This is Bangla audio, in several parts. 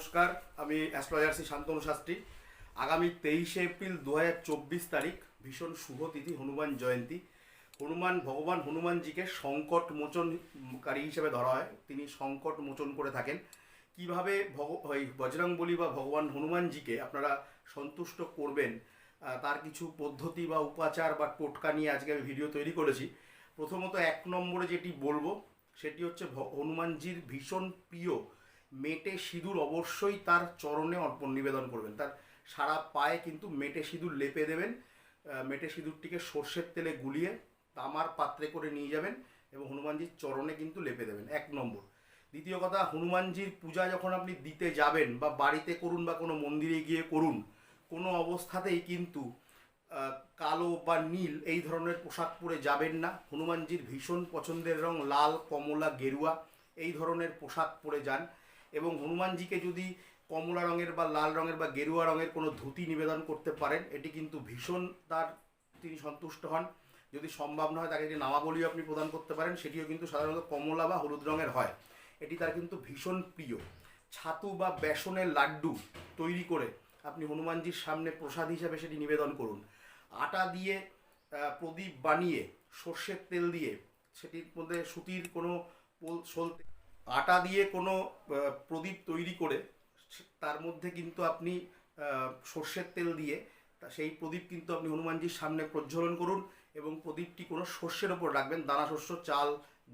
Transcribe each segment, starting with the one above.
নমস্কার, আমি অ্যাস্ট্রোলজার্সি শান্তনু শাস্ত্রী। আগামী তেইশে এপ্রিল দু হাজার চব্বিশ তারিখ ভীষণ শুভ তিথি, হনুমান জয়ন্তী। হনুমান, ভগবান হনুমানজিকে সংকট মোচনকারী হিসেবে ধরা হয়। তিনি সংকট মোচন করে থাকেন। কীভাবে ভগ ওই বজরংবলী বা ভগবান হনুমানজিকে আপনারা সন্তুষ্ট করবেন তার কিছু পদ্ধতি বা উপাচার বা টোটকা নিয়ে আজকে আমি ভিডিও তৈরি করেছি। প্রথমত এক নম্বরে যেটি বলব, সেটি হচ্ছে হনুমানজির ভীষণ প্রিয় মেটে সিঁদুর অবশ্যই তার চরণে অর্পণ নিবেদন করবেন। তার সারা পায়ে কিন্তু মেটে সিঁদুর লেপে দেবেন। মেটে সিঁদুরটিকে সর্ষের তেলে গুলিয়ে তামার পাত্রে করে নিয়ে যাবেন এবং হনুমানজির চরণে কিন্তু লেপে দেবেন। এক নম্বর। দ্বিতীয় কথা, হনুমানজির পূজা যখন আপনি দিতে যাবেন বা বাড়িতে করুন বা কোনো মন্দিরে গিয়ে করুন, কোনো অবস্থাতেই কিন্তু কালো বা নীল এই ধরনের পোশাক পরে যাবেন না। হনুমানজির ভীষণ পছন্দের রং লাল, কমলা, গেরুয়া এই ধরনের পোশাক পরে যান। এবং হনুমানজিকে যদি কমলা রঙের বা লাল রঙের বা গেরুয়া রঙের কোনো ধুতি নিবেদন করতে পারেন, এটি কিন্তু ভীষণ তার তিনি সন্তুষ্ট হন। যদি সম্ভব না হয় তাকে যদি নামাবলিও আপনি প্রদান করতে পারেন, সেটিও কিন্তু সাধারণত কমলা বা হলুদ রঙের হয়। এটি তার কিন্তু ভীষণ প্রিয়। ছাতু বা বেসনের লাড্ডু তৈরি করে আপনি হনুমানজির সামনে প্রসাদ হিসাবে সেটি নিবেদন করুন। আটা দিয়ে প্রদীপ বানিয়ে, সর্ষের তেল দিয়ে, সেটির মধ্যে সুতির কোনো পোল- সলতে আটা দিয়ে কোনো প্রদীপ তৈরি করে তার মধ্যে কিন্তু আপনি সর্ষের তেল দিয়ে তা সেই প্রদীপ কিন্তু আপনি হনুমানজির সামনে প্রজ্বলন করুন এবং প্রদীপটি কোনো শস্যের ওপর রাখবেন, দানা শস্য, চাল,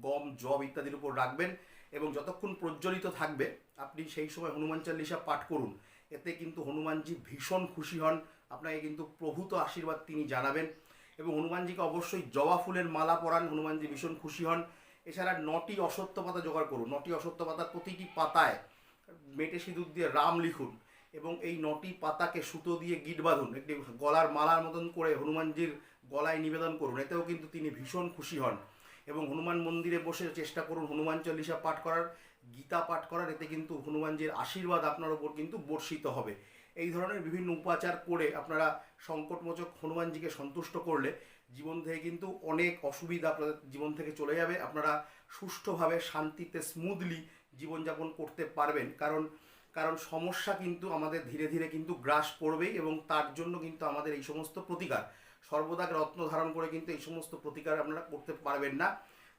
গম জব ইত্যাদির উপর রাখবেন এবং যতক্ষণ প্রজ্বলিত থাকবে, আপনি সেই সময় হনুমান চাল্লিশা পাঠ করুন। এতে কিন্তু হনুমানজি ভীষণ খুশি হন, আপনাকে কিন্তু প্রভূত আশীর্বাদ তিনি জানাবেন এবং হনুমানজিকে অবশ্যই জবা ফুলের মালা পরান, হনুমানজি ভীষণ খুশি হন। এছাড়া নটি অসত্য পাতা জোগাড় করুন, নটি অসত্য পাতার প্রতিটি পাতায় মেটে সিঁদুর দিয়ে রাম লিখুন এবং এই নটি পাতাকে সুতো দিয়ে গিট বাঁধুন, একটি গলার মালার মতন করে হনুমানজির গলায় নিবেদন করুন, এতেও কিন্তু তিনি ভীষণ খুশি হন। এবং হনুমান মন্দিরে বসে চেষ্টা করুন হনুমান চল্লিশা পাঠ করার, গীতা পাঠ করার, এতে কিন্তু হনুমানজির আশীর্বাদ আপনার ওপর কিন্তু বর্ষিত হবে। এই ধরনের বিভিন্ন উপাচার করে আপনারা সংকটমোচক হনুমানজিকে সন্তুষ্ট করলে জীবন থেকে কিন্তু অনেক অসুবিধা আপনাদের জীবন থেকে চলে যাবে। আপনারা সুষ্ঠুভাবে শান্তিতে স্মুথলি জীবনযাপন করতে পারবেন। কারণ কারণ সমস্যা কিন্তু আমাদের ধীরে ধীরে কিন্তু গ্রাস করবেই এবং তার জন্য কিন্তু আমাদের এই সমস্ত প্রতিকার। সর্বদা রত্ন ধারণ করে কিন্তু এই সমস্ত প্রতিকার আপনারা করতে পারবেন না।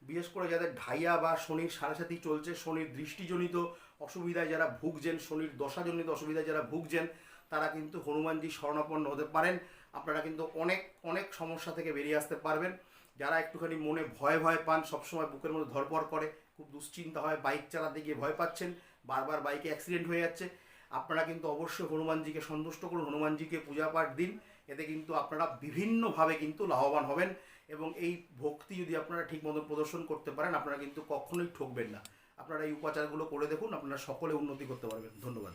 বিশেষ করে যাদের ঢাইয়া বা শনির সারাসাথী চলছে, শনির দৃষ্টিজনিত অসুবিধায় যারা ভুগছেন, শনির দশাজনিত অসুবিধায় যারা ভুগছেন, তারা কিন্তু হনুমানজি শরণাপন্ন হতে পারেন। আপনারা কিন্তু অনেক অনেক সমস্যা থেকে বেরিয়ে আসতে পারবেন। যারা একটুখানি মনে ভয় ভয় পান, সবসময় বুকের মধ্যে ধরপড় করে, খুব দুশ্চিন্তা হয়, বাইক চালাতে গিয়ে ভয় পাচ্ছেন, বারবার বাইকে অ্যাক্সিডেন্ট হয়ে যাচ্ছে, আপনারা কিন্তু অবশ্যই হনুমানজিকে সন্তুষ্ট করুন, হনুমানজিকে পূজা পাঠ দিন। এতে কিন্তু আপনারা বিভিন্নভাবে কিন্তু লাভবান হবেন। এবং এই ভক্তি যদি আপনারা ঠিক মতো প্রদর্শন করতে পারেন, আপনারা কিন্তু কখনোই ঠকবেন না। আপনারা এই উপাচারগুলো করে দেখুন, আপনারা সকলে উন্নতি করতে পারবেন। ধন্যবাদ।